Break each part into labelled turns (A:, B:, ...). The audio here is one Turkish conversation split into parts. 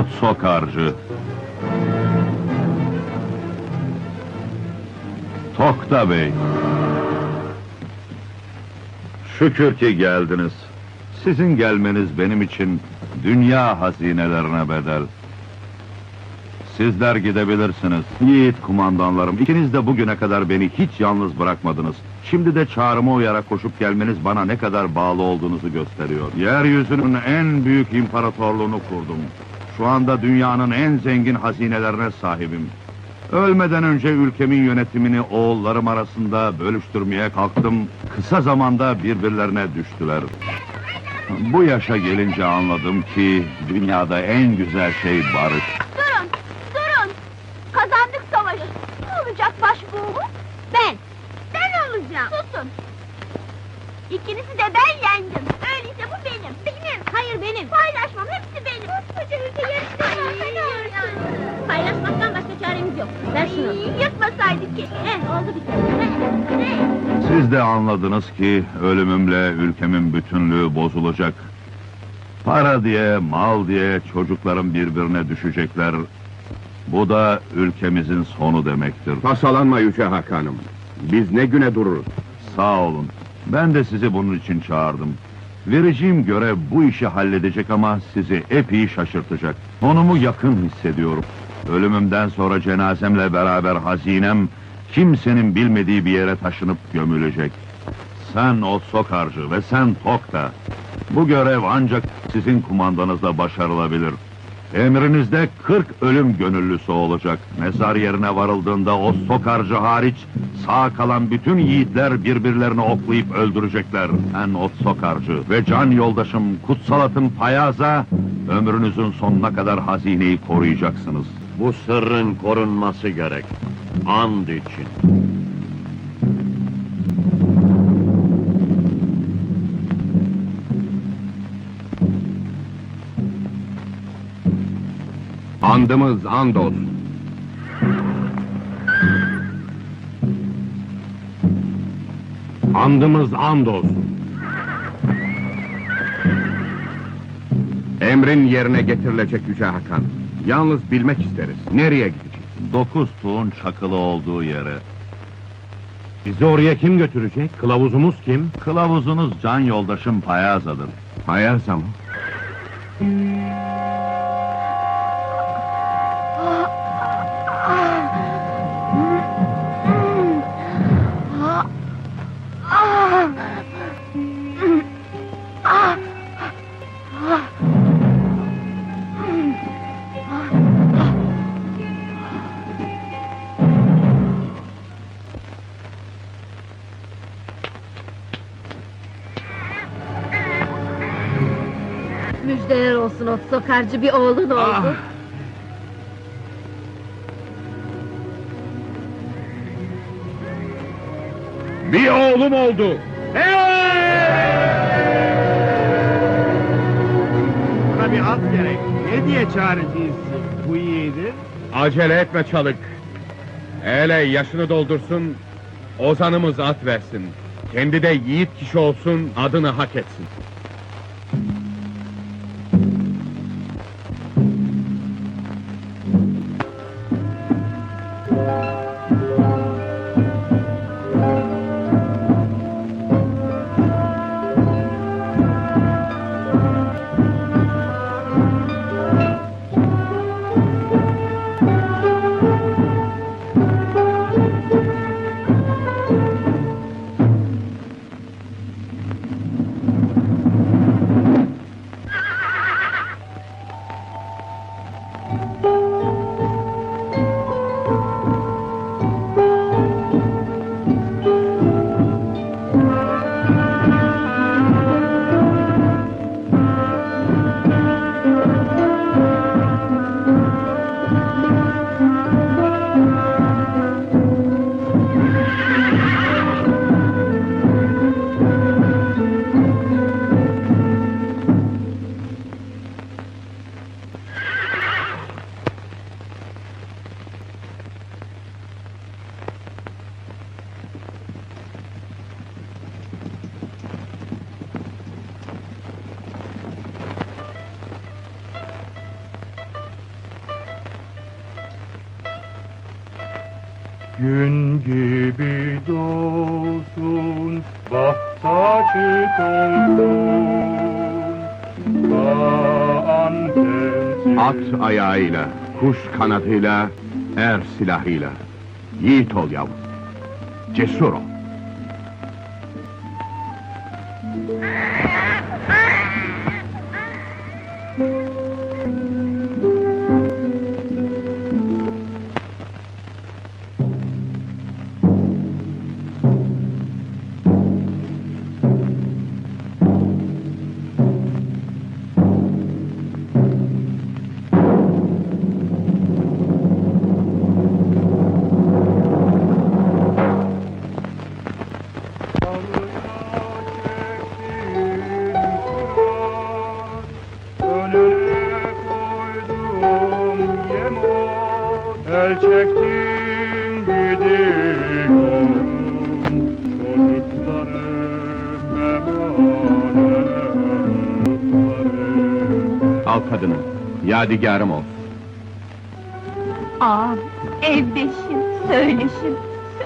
A: Ot sokarcı. Tokta Bey. Şükür ki geldiniz. Sizin gelmeniz benim için dünya hazinelerine bedel. Sizler gidebilirsiniz. Yiğit kumandanlarım, ikiniz de bugüne kadar beni hiç yalnız bırakmadınız. Şimdi de çağrıma uyarak koşup gelmeniz bana ne kadar bağlı olduğunuzu gösteriyor. Yeryüzünün en büyük imparatorluğunu kurdum. Şu anda dünyanın en zengin hazinelerine sahibim. Ölmeden önce ülkemin yönetimini oğullarım arasında bölüştürmeye kalktım. Kısa zamanda birbirlerine düştüler. Bu yaşa gelince anladım ki dünyada en güzel şey barış.
B: Durun, durun! Kazandık savaşı. Ne olacak başbuğumuz? Ben! Ben olacağım! Susun! İkinizi de ben yendim. Yok. Ver şunu. Yırtmasaydık ki. Eh, oldu bir. Ne?
A: Siz de anladınız ki ölümümle ülkemin bütünlüğü bozulacak. Para diye, mal diye çocuklarım birbirine düşecekler. Bu da ülkemizin sonu demektir.
C: Tasalanma Yüce Hakan'ım. Biz ne güne dururuz?
A: Sağ olun. Ben de sizi bunun için çağırdım. Vereceğim görev bu işi halledecek ama sizi epey şaşırtacak. Sonumu yakın hissediyorum. Ölümümden sonra cenazemle beraber hazinem kimsenin bilmediği bir yere taşınıp gömülecek. Sen o sokarcı ve sen Tokta. Bu görev ancak sizin kumandanızla başarılabilir. Emrinizde 40 ölüm gönüllüsü olacak. Mezar yerine varıldığında o sokarcı hariç sağ kalan bütün yiğitler birbirlerini oklayıp öldürecekler. Ben ot sokarcı ve can yoldaşım Kutsalat'ın Payaza ömrünüzün sonuna kadar hazineyi koruyacaksınız.
D: Bu sırrın korunması gerek. And için.
C: Andımız and olsun. Andımız and olsun. Emrin yerine getirilecek Yüce Hakan. Yalnız bilmek isteriz. Nereye gidecek?
A: Dokuz tuğun çakılı olduğu yere.
C: Bizi oraya kim götürecek? Kılavuzumuz kim?
A: Kılavuzunuz can yoldaşım Payaza'dır.
C: Hayarsa mı?
E: Ot sokarcı bir oğlun oldu.
C: Ah! Bir oğlum oldu.
F: Buna bir at gerek. Ne diye çağıracağız bu yiğidi?
C: Acele etme çalık. Hele yaşını doldursun, ozanımız at versin. Kendi de yiğit kişi olsun, adını hak etsin.
F: Gün gibi doğsun. Dağan sensin.
C: At ayağıyla, kuş kanadıyla, er silahıyla. Yiğit ol yavrum. Cesur ol. Yadigarım ol.
B: Ağam, evdeşim, söyleşim.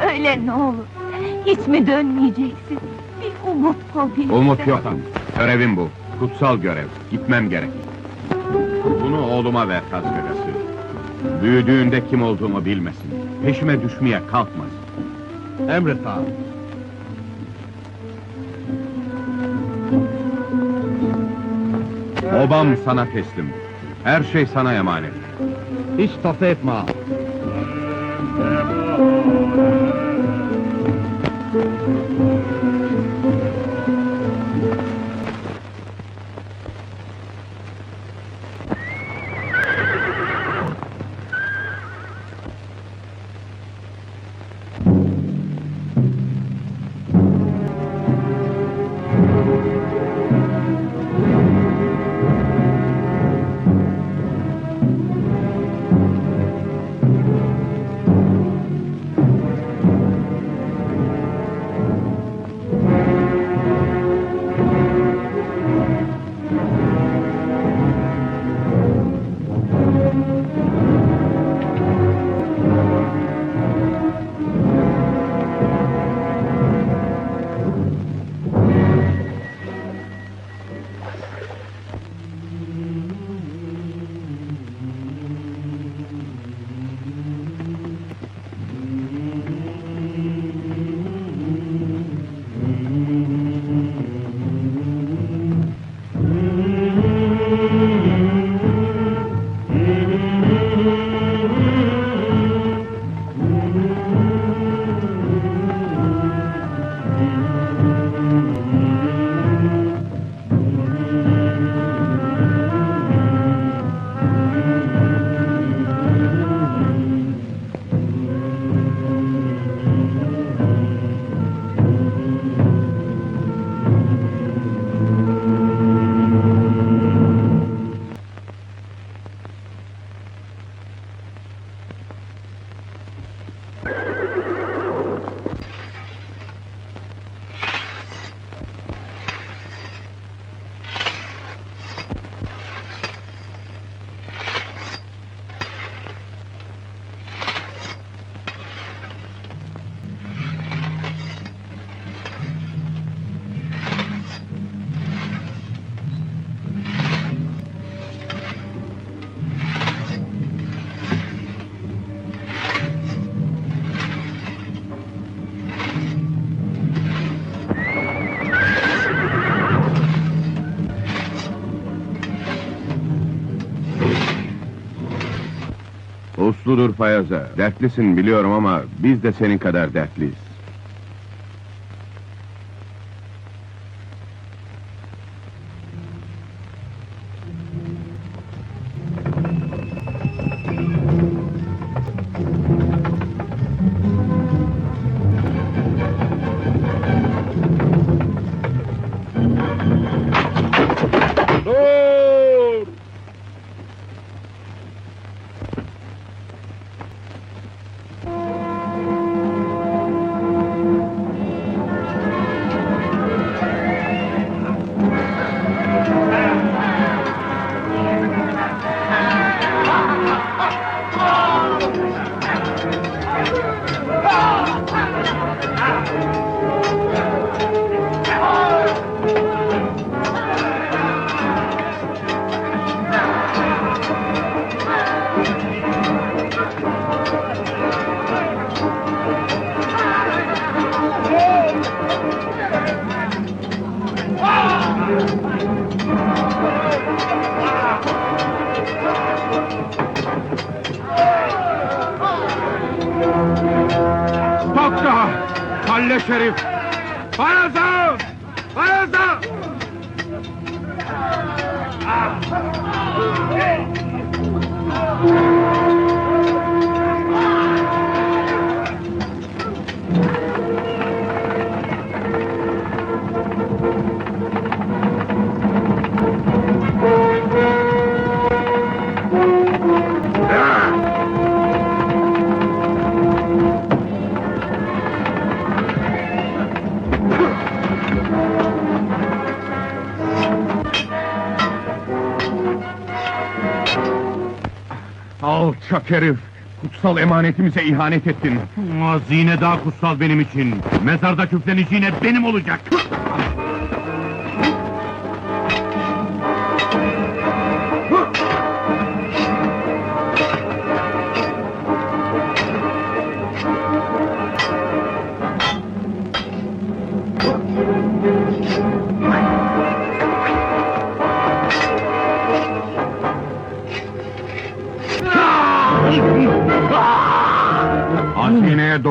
B: Söyle ne olur. Hiç mi dönmeyeceksin? Bir umut bir
C: Umut yok. Görevim bu. Kutsal görev. Gitmem gerek. Bunu oğluma ver Kazgagası. Büyüdüğünde kim olduğumu bilmesin. Peşime düşmeye kalkmaz.
F: Emret ağam.
C: Obam sana teslim. Her şey sana emanet.
F: Hiç tasa etme ağam.
C: Usludur Fayaza. Dertlisin biliyorum ama biz de senin kadar dertliyiz. Halle Şerif!
D: Payaza! Payaza!
C: Alçak herif! Kutsal emanetimize ihanet ettin.
D: Hazine daha kutsal benim için. Mezarda küfleniş yine benim olacak.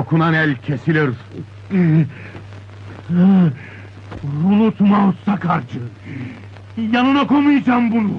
C: Dokunan el kesilir.
D: Unutma Sakarcı. Yanına koymayacağım bunu.